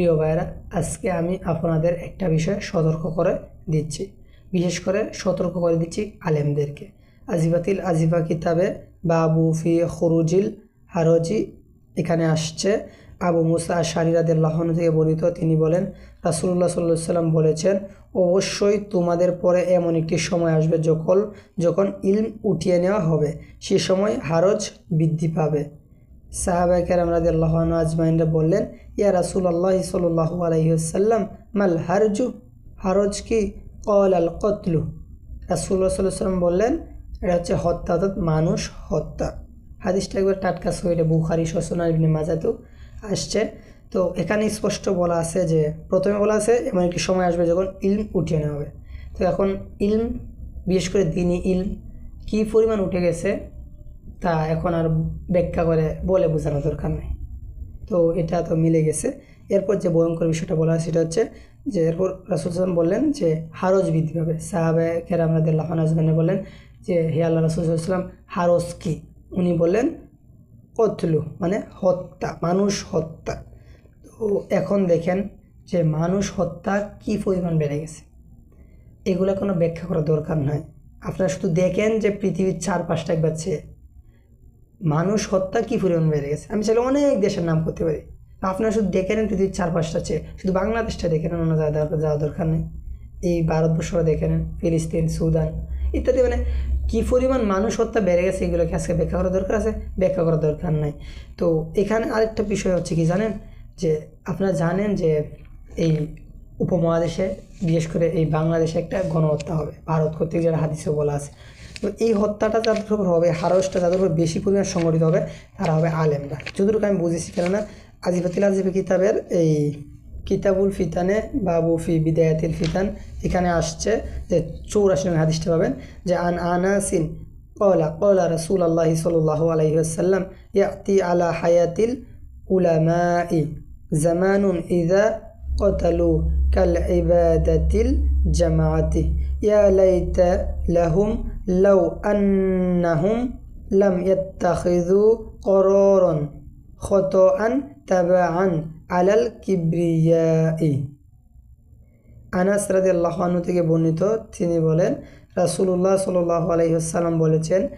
প্রিয় ভাইয়েরা, আজকে আমি আপনাদের একটা বিষয়ে সতর্ক করে দিচ্ছি। বিশেষ করে সতর্ক করে দিচ্ছি আলেমদেরকে। আজিবাতিল আজিবা কিতাবে বাবু ফি খরুজিল হারজি, এখানে আসছে। আবু মুসা আশারি রাদিল্লাহন থেকে বর্ণিত, তিনি বলেন রাসুল্লাহ সাল্লাহ সাল্লাম বলেছেন, অবশ্যই তোমাদের পরে এমন একটি সময় আসবে যখন যখন ইলম উঠিয়ে নেওয়া হবে। সে সময় হারজ বৃদ্ধি পাবে। সাহাবাই কেরাম রাদিল্লাহ আজমাইনরা বললেন, ইয়া রাসুল আল্লাহ সাল্লাহ আলহিহাল্লাম মাল হারজু? হারজ কি? কল আল কতলু। রাসুল্লাহ সাল্লাহ সাল্লাম বললেন, এটা হচ্ছে হত্যা, অর্থাৎ মানুষ হত্যা। হাদিসটা একবার টাটকা সইরে বুখারি শোসনা ইবনে মাজাতেও আসছে। তো এখানে স্পষ্ট বলা আছে যে, প্রথমে বলা আছে, এমন একটি সময় আসবে যখন ইলম উঠিয়ে নেওয়া হবে। তো এখন ইলম, বিশেষ করে দিনই ইলম, কী পরিমাণ উঠে গেছে? তা এখন আর ব্যাখ্যা করে বলে বোঝানো দরকার নেই। তো এটা তো মিলে গেছে। এরপর যে ভয়ঙ্কর বিষয়টা বলা হয়, সেটা হচ্ছে যে এরপর রাসুল সাল্লাম বললেন যে হারজ বৃদ্ধি পাবে সাহাবে খেরাম রাদিল্লাহ আজমানে বললেন যে, হে আল্লাহ রাসুল সাল্লাম হারজ কি? উনি বললেন, কতলু মানে হত্যা, মানুষ হত্যা। তো এখন দেখেন যে মানুষ হত্যা কী পরিমাণ বেড়ে গেছে। এগুলো কোনো ব্যাখ্যা করা দরকার নয় আপনারা শুধু দেখেন যে পৃথিবীর চার পাঁচটা একবার চেয়ে মানুষ হত্যা কী পরিমাণ বেড়ে গেছে? আমি চাইলে অনেক দেশের নাম করতে পারি। আপনারা শুধু দেখে নেন পৃথিবীর চার পাঁচটা চেয়ে শুধু বাংলাদেশটা দেখে নেন জায়গায় যাওয়া দরকার নেই। এই ভারতবর্ষটা দেখে নেন, ফিলিস্তিন, সুদান ইত্যাদি মানে কী পরিমাণ মানুষ হত্যা বেড়ে গেছে এগুলোকে আজকে ব্যাখ্যা করার দরকার আছে? ব্যাখ্যা করার দরকার নাই। তো এখানে আরেকটা বিষয় হচ্ছে কি জানেন? যে আপনারা জানেন যে এই উপমহাদেশে বিশেষ করে এই বাংলাদেশে একটা গণহত্যা হবে। ভারত কর্তৃক যারা হাদিসে বলা আছে তো এই হত্যাটা যাদের উপর হবে, হারসটা যাদের উপর বেশি পরিমাণ সংগঠিত হবে, তারা হবে আলেমরা। যতটুকু আমি বুঝেছি কেন না আজিফাতিল আজিফি কিতাবের এই কিতাবুল ফিতানে, বাবু ফি বিদায়াতিল ফিতান, এখানে আসছে যে চৌরাশি নামে হাদিসটা পাবেন যে, আন আনাসিন কলা কলা রসুল আল্লাহি সাল্লাহ আলহি আসাল্লাম ইয়াতি আলা হায়াতিল উলামাই জামানুন ইদা কতালু কাল ইবাদাতিল জামাতি ইয়া লাইতা লাহুম লৌ আন্নাহুম লাম ইয়াত্তাখিজু কররন খত আন তাবা আন আলাল কিব্রিয়াই আনাস রাজি আল্লাহানু থেকে বর্ণিত তিনি বলেন, রাসুলুল্লাহ সাল্লাহ আলহিহাল্লাম বলেছেন,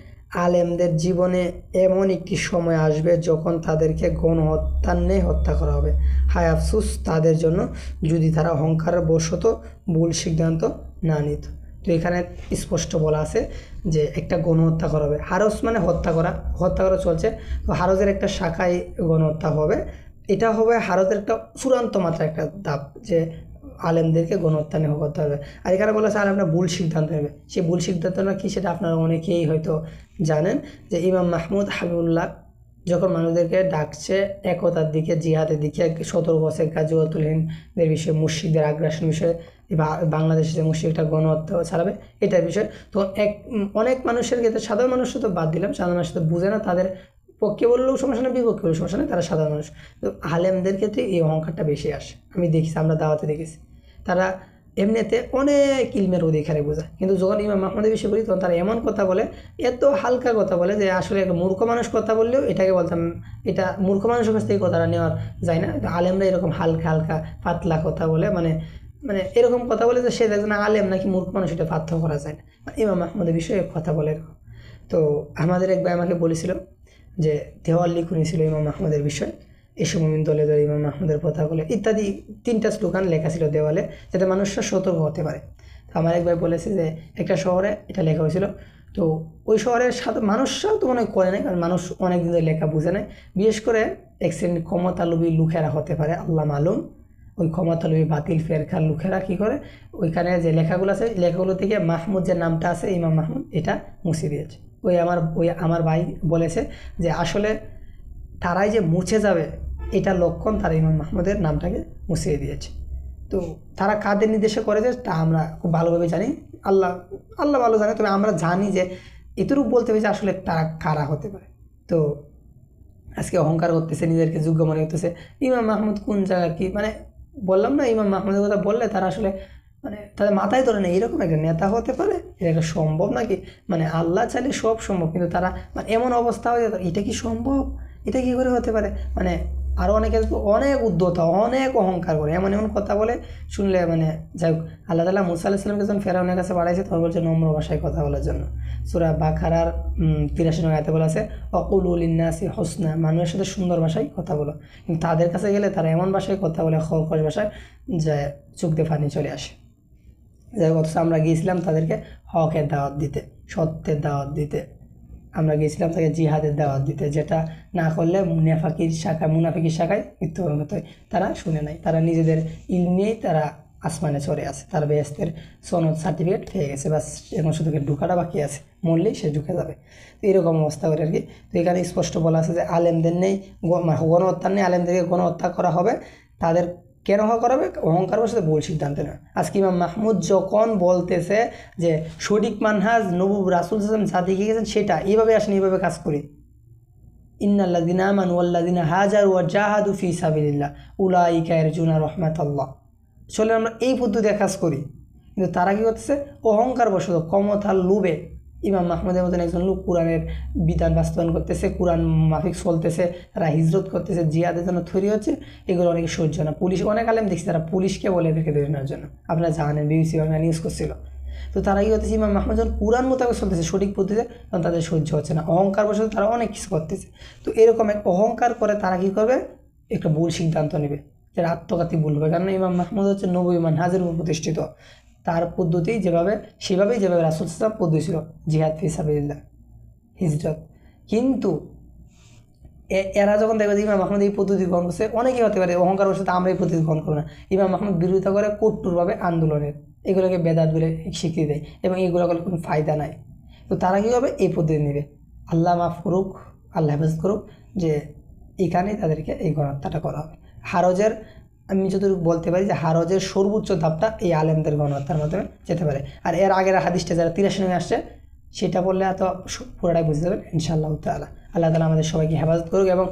আলেমদের জীবনে এমন একটি সময় আসবে যখন তাদেরকে গণহত্যা নিয়ে হত্যা করা হবে। হায় আফসুস, তাদের জন্য যদি তারা অহংকার বশত ভুল সিদ্ধান্ত না নিত। তো এখানে স্পষ্ট বলা আছে যে একটা গণহত্যা করা হবে। হারস মানে হত্যা করা। হত্যা করা চলছে। তো হারজের একটা শাখায় গণহত্যা হবে। এটা হবে হারতের একটা চূড়ান্ত মাত্রা একটা দাপ যে আলেমদেরকে গণহত্যা নেওয়া করতে হবে। আর এখানে বলা আছে আলেমরা ভুল সিদ্ধান্ত নেবে। সেই ভুল সিদ্ধান্তটা কী সেটা আপনারা অনেকেই হয়তো জানেন যে ইমাম মাহমুদ হাবিবুল্লাহ যখন মানুষদেরকে ডাকছে একতার দিকে, জিহাদের দিকে সতেরো বছর কাজুয়াতুলহিনদের বিষয়ে মুর্শিদদের আগ্রাসন বিষয়ে বাংলাদেশে যে মুর্শিদটা গণহত্যা ছাড়াবে এটার বিষয়। তো এক, অনেক মানুষের ক্ষেত্রে সাধারণ মানুষের তো বাদ দিলাম, সাধারণ মানুষ তো বুঝে না, তাদের পক্ষে বললেও সমস্যা নেই, বিপক্ষে বললেও সমস্যা নেই, তারা সাধারণ মানুষ। তো আলেমদের ক্ষেত্রে এই অহংকারটা বেশি আসে। আমি দেখেছি, আমরা দাওয়াতে দেখেছি। তারা এমনিতে অনেক ইলমের অধিকারে বোঝায় কিন্তু যখন ইমাম মাহমুদের বিষয়ে বলি, তখন তারা এমন কথা বলে, এত হালকা কথা বলে যে আসলে একটা মূর্খ মানুষ কথা বললেও এটাকে বলতাম, এটা মূর্খ মানুষের কাছ থেকে কথাটা নেওয়া যায় না। আলেমরা এরকম হালকা হালকা পাতলা কথা বলে মানে মানে এরকম কথা বলে যে সে একজন আলেম নাকি মূর্খ মানুষ, এটা পার্থক্য করা যায় না। ইমাম মাহমুদের বিষয়ে কথা বলে এরকম। তো আমাদের এক ভাই আমাকে বলেছিল যে দেওয়াল লিখুনি ছিল ইমাম মাহমুদের বিষয়। এসব দলে দলে ইমাম মাহমুদের কথাগুলো ইত্যাদি তিনটা স্লোগান লেখা ছিল দেওয়ালে যাতে মানুষরা সতর্ক হতে পারে। তো আমার এক ভাই বলেছে যে, একটা শহরে এটা লেখা হয়েছিল, তো ওই শহরের সাথে মানুষরাও তো মনে হয় করে নেয় কারণ মানুষ অনেক দিন ধরে লেখা বুঝে নেয় বিশেষ করে এক শ্রেণির ক্ষমতালোভী লুখেরা হতে পারে, আল্লাহ মালুম। ওই ক্ষমতালোভী বাতিল ফেরখার লুখেরা কী করে? ওইখানে যে লেখাগুলো আছে লেখাগুলো থেকে মাহমুদ যে নামটা আছে, ইমাম মাহমুদ, এটা মুছে দিয়েছে। ওই আমার ওই আমার ভাই বলেছে যে, আসলে তারাই যে মুছে যাবে, এটা লক্ষণ তারা ইমাম মাহমুদের নামটাকে মুছিয়ে দিয়েছে। তো তারা কাদের নির্দেশে করেছে, তা আমরা খুব ভালোভাবে জানি। আল্লাহ আল্লাহ ভালো জানে, তবে আমরা জানি যে এতটুকু বলতে হবে যে আসলে তারা কারা হতে পারে। তো আজকে অহংকার করতেছে, নিজেদেরকে যোগ্য মনে করতেছে। ইমাম মাহমুদ কোন জায়গা কি মানে বললাম না, ইমাম মাহমুদের কথা বললে তারা আসলে মানে তাদের মাথায় ধরে না এরকম একটা নেতা হতে পারে? এটা একটা সম্ভব নাকি? মানে আল্লাহ চাইলে সব সম্ভব, কিন্তু তারা মানে এমন অবস্থা হয়ে যেত এটা কি সম্ভব? এটা কী করে হতে পারে? মানে আরও অনেকে অনেক উদ্ধতা অনেক অহংকার করে। এমন এমন কথা বলে শুনলে মানে যাই হোক, আল্লাহ তালা মুসা আলাহিসামকে যখন ফেরাউনের কাছে বাড়াইছে, তখন বলছে নম্র ভাষায় কথা বলার জন্য। সুরা বাখারার তিরাশি নয় আয়তে বলা আছে, অকুল উল ইন্নাসি হোসনা মানুষের সাথে সুন্দর ভাষায় কথা বলো। কিন্তু তাদের কাছে গেলে তারা এমন ভাষায় কথা বলে খরখশ ভাষায়, যে দিয়ে পানি চলে আসে। যাই হোক, অথচ আমরা গিয়েছিলাম তাদেরকে হকের দাওয়াত দিতে, সত্যের দাওয়াত দিতে। আমরা গিয়েছিলাম তাকে জিহাদের দাওয়াত দিতে, যেটা না করলে মুনাফাকির শাখায়, মুনাফিকির শাখায় মৃত্যুবরণ করতে হয়। তারা শুনে নাই তারা নিজেদের ইল নিয়েই তারা আসমানে চড়ে আছে তার বেহেস্তের সনদ সার্টিফিকেট পেয়ে গেছে। বাস এখন শুধু ঢুকাটা বাকি আছে। মরলেই সে ঢুকে যাবে। তো এরকম অবস্থা করে আর কি। তো এখানে স্পষ্ট বলা আছে যে আলেমদের নেই মানে গণহত্যা নেই, আলেমদেরকে গণহত্যা করা হবে। তাদের কেন হওয়া করা হবে? অহংকার বসে ভুল সিদ্ধান্ত নেয় আজকে ইমাম মাহমুদ যখন বলতেছে যে সঠিক মানহাজ নবু রাসুল হাসান সাদি গেছেন সেটা, এইভাবে আসেন, এইভাবে কাজ করি। ইন্নাল্লাদিনা আমান ওয়াল্লাদিনা হাজার ওয়া জাহাদু ফি সাবিলিল্লাহ, উলাইকা ইয়ারজুনা রহমাতাল্লাহ। চলে আমরা এই পদ্ধতিতে কাজ করি। কিন্তু তারা কী করতেছে? অহংকার বশত ক্ষমতার লোভে ইমাম মাহমুদের মতন একজন লোক কোরআনের বিধান বাস্তবায়ন করতেছে, কোরআন মাফিক চলতেছে, তারা হিজরত করতেছে জিয়াদের জন্য তৈরি হচ্ছে, এগুলো অনেকে সহ্য না। পুলিশ, অনেক আলেম দেখছি তারা পুলিশকে বলে এদেরকে ধরে নেওয়ার জন্য। আপনারা জানেন, বিবিসি বাংলা নিউজ করছিল। তো তারা কি করতেছে, ইমাম মাহমুদ যখন কোরআন মোতাবেক চলতেছে, সঠিক পদ্ধতিতে, তখন তাদের সহ্য হচ্ছে না। অহংকার বসে তারা অনেক কিছু করতেছে। তো এরকম এক অহংকার করে তারা কী করবে? একটা ভুল সিদ্ধান্ত নেবে। যারা আত্মঘাতী ভুল কারণ ইমাম মাহমুদ হচ্ছে নবী ইমান হাজির প্রতিষ্ঠিত। তার পদ্ধতি যেভাবে, সেভাবেই যেভাবে রাসুল ইসলাম পদ্ধতি ছিল জিহাদ ফিসাবিল্লাহ হিজরত। কিন্তু এরা যখন দেখবে ইমাম মাহমুদ এই পদ্ধতি গ্রহণ করছে, অনেকেই হতে পারে অহংকার বসে আমরা এই পদ্ধতি গ্রহণ করব না। ইমাম মাহমুদ বিরোধিতা করে কট্টুরভাবে আন্দোলনের, এগুলোকে বেদাত বলে স্বীকৃতি দেয় এবং এগুলো করলে কোনো ফায়দা নাই। তো তারা কী হবে? এই পদ্ধতি নেবে। আল্লাহ মাফ করুক, আল্লাহ হেফাজ করুক যে এখানেই তাদেরকে এই গণহত্যাটা করা হবে। হারজের আমি যতটুকু বলতে পারি যে হারজের সর্বোচ্চ ধাপটা এই আলেমদের গণহত্যার মাধ্যমে যেতে পারে। আর এর আগের হাদিসটা যারা তিরাশি নয় আসছে, সেটা বললে এত পুরোটাই বুঝতে যাবেন, ইনশাআল্লাহ তালা আল্লাহ তালা আমাদের সবাইকে হেফাজত করুক এবং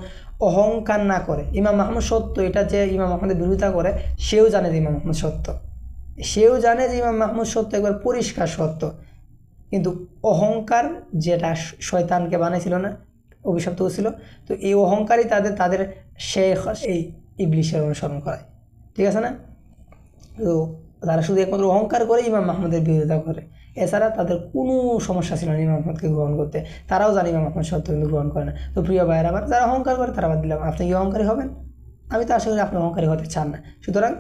অহংকার না করে। ইমাম মাহমুদ সত্য, এটা যে ইমাম মাহমুদের বিরোধিতা করে, সেও জানে যে ইমাম মাহমুদ সত্য। সেও জানে যে ইমাম মাহমুদ সত্য একবার পরিষ্কার সত্য। কিন্তু অহংকার যেটা শয়তানকে বানাইছিল না, অভিশপ্ত ছিল তো এই অহংকারই তাদের তাদের শেখ, এই ইবলিশের অনুসরণ করায় ঠিক আছে না? তো তারা শুধু একমাত্র অহংকার করে ইমাম মাহমুদের বিরোধিতা করে। এছাড়া তাদের কোনো সমস্যা ছিল না ইমাম মাহমুদকে গ্রহণ করতে। তারাও জানে ইমাম মাহমুদ সত্য কিন্তু গ্রহণ করে না। তো প্রিয় ভাইয়ের, আবার যারা অহংকার করে তারা বাদ দিলাম। আপনি কি অহংকারী হবেন? আমি তো আশা করি আপনি অহংকারী হতে চান না। সুতরাং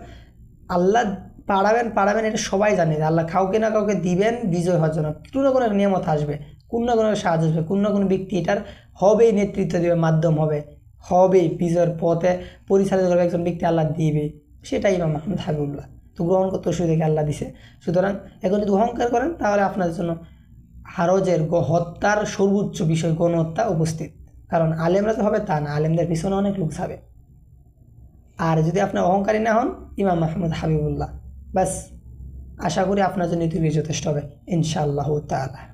আল্লাহ পাড়াবেন পাড়াবেন এটা সবাই জানে যে আল্লাহ কাউকে না কাউকে দিবেন, বিজয় হওয়ার জন্য। কোনো না কোনো নিয়ামত আসবে, কোন না কোনো সাহায্য আসবে, কোন না কোনো ব্যক্তি এটার হবেই, নেতৃত্ব দেবে, মাধ্যম হবে। হবেই বিজয়ের পথে পরিচালিত করবে একজন ব্যক্তি আল্লাহ দিবে। সেটাই ইমাম মাহমুদ হাবিবুল্লাহ। তো গ্রহণ করতে সুবিধাকে আল্লাহ দিছে। সুতরাং এখন যদি অহংকার করেন, তাহলে আপনাদের জন্য হারজের হত্যার সর্বোচ্চ বিষয় গণহত্যা উপস্থিত। কারণ আলেমরা তো হবে তা না, আলেমদের পিছনে অনেক লোক যাবে। আর যদি আপনার অহংকারী না হন, ইমাম মাহমুদ হাবিবুল্লাহ। ব্যাস, আশা করি আপনার জন্য এটুকুই যথেষ্ট হবে, ইনশাআল্লাহ তাআলা।